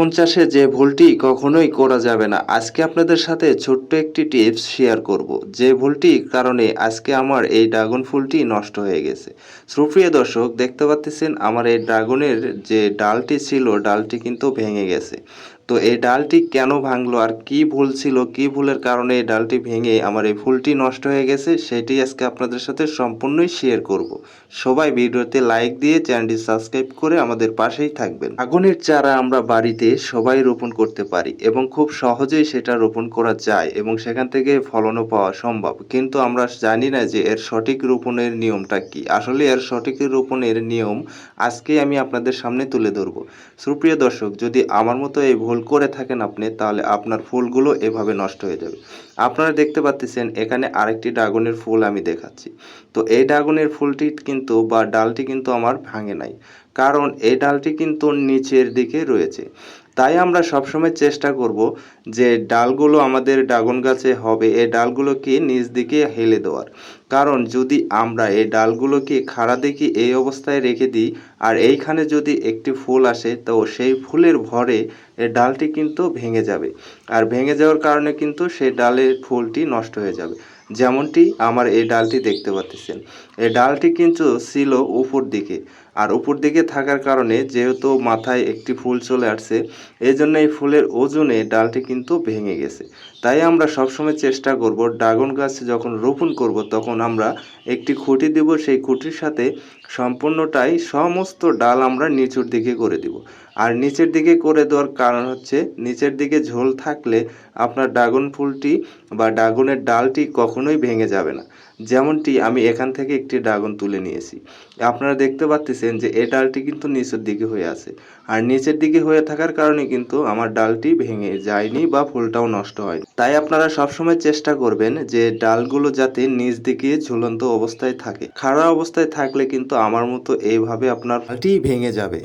Dragon চাষে যে ভুলটি কখনোই করা যাবে না। আজকে আপনাদের সাথে ছোট্ট একটি টিপস শেয়ার করব। যে ভুলটি কারণে আজকে আমার এই ড্রাগন ফুলটি নষ্ট হয়ে গেছে। সুপ্রিয় দর্শক, দেখতে পাচ্ছেন আমার এই ড্রাগনের যে ডালটি ছিল, ডালটি কিন্তু ভেঙে গেছে। তো এই ডালটি কেন ভাঙলো আর কি ভুল ছিল, কি ভুলের কারণে এই ডালটি ভেঙে আমার এই ফুলটি নষ্ট হয়ে গেছে সেটি আজকে আপনাদের সাথে সম্পূর্ণই শেয়ার করব। সবাই ভিডিওতে লাইক দিয়ে চ্যানেলটি সাবস্ক্রাইব করে আমাদের পাশেই থাকবেন। আগুনের চারা আমরা বাড়িতে সবাই রোপণ করতে পারি এবং খুব সহজেই সেটা রোপণ করা যায় এবং সেখান থেকে ফলনও পাওয়া সম্ভব। কিন্তু আমরা জানি না যে এর সঠিক রোপণের নিয়মটা কি। আসলে এর সঠিক রোপণের নিয়ম আজকে আমি আপনাদের সামনে তুলে ধরবো। সুপ্রিয় দর্শক, যদি আমার মতো এই ভুল করে থাকেন আপনি, তাহলে আপনার ফুলগুলো এভাবে নষ্ট হয়ে যাবে। আপনারা দেখতে পাচ্ছেন এখানে আরেকটি ড্রাগনের ফুল আমি দেখাচ্ছি। তো এই ড্রাগনের ফুলটি কিন্তু বা ডালটি কিন্তু আমার ভাঙে নাই। কারণ এই ডালটি কিন্তু নিচের দিকে রয়েছে। তাই আমরা সবসময় চেষ্টা করব যে ডালগুলো আমাদের ড্রাগন গাছে হবে, এই ডালগুলোকে নিচ দিকে হেলে দেওয়ার। কারণ যদি আমরা এই ডালগুলোকে খাড়া দেখি, এই অবস্থায় রেখে দিই, আর এইখানে যদি একটি ফুল আসে, তো সেই ফুলের ভরে এই ডালটি কিন্তু ভেঙে যাবে। আর ভেঙে যাওয়ার কারণে কিন্তু সেই ডালের ফুলটি নষ্ট হয়ে যাবে। যেমনটি আমার এই ডালটি দেখতে পাচ্ছেন। এই ডালটি কিন্তু ছিল উপর দিকে। আর উপর দিকে থাকার কারণে যেহেতু মাথায় একটি ফুল চলে আসছে এই জন্য এই ফুলের ওজনে ডালটি কিন্তু ভেঙে গেছে। তাই আমরা সবসময় চেষ্টা করব ড্রাগন গাছ যখন রোপণ করব, তখন আমরা একটি খুঁটি দেব, সেই খুঁটির সাথে সম্পূর্ণটাই সমস্ত ডাল আমরা নিচুর দিকে করে দিব। আর নিচের দিকে করে দেওয়ার কারণ হচ্ছে, নিচের দিকে ঝোল থাকলে আপনার ড্রাগন ফুলটি বা ড্রাগনের ডালটি কখনোই ভেঙে যাবে না। যেমনটি আমি এখান থেকে একটি ড্রাগন তুলে নিয়েছি। আপনারা দেখতে পাচ্ছেন যে এই ডালটি কিন্তু নিচের দিকে হয়ে আছে। আর নিচের দিকে হয়ে থাকার কারণে কিন্তু আমার ডালটি ভেঙে যায়নি বা ফুলটাও নষ্ট হয়নি। তাই আপনারা সবসময় চেষ্টা করবেন যে ডালগুলো যাতে নিচ দিকে ঝুলন্ত অবস্থায় থাকে। খাড়া অবস্থায় থাকলে কিন্তু আমার মতো এইভাবে আপনার ভেঙে যাবে।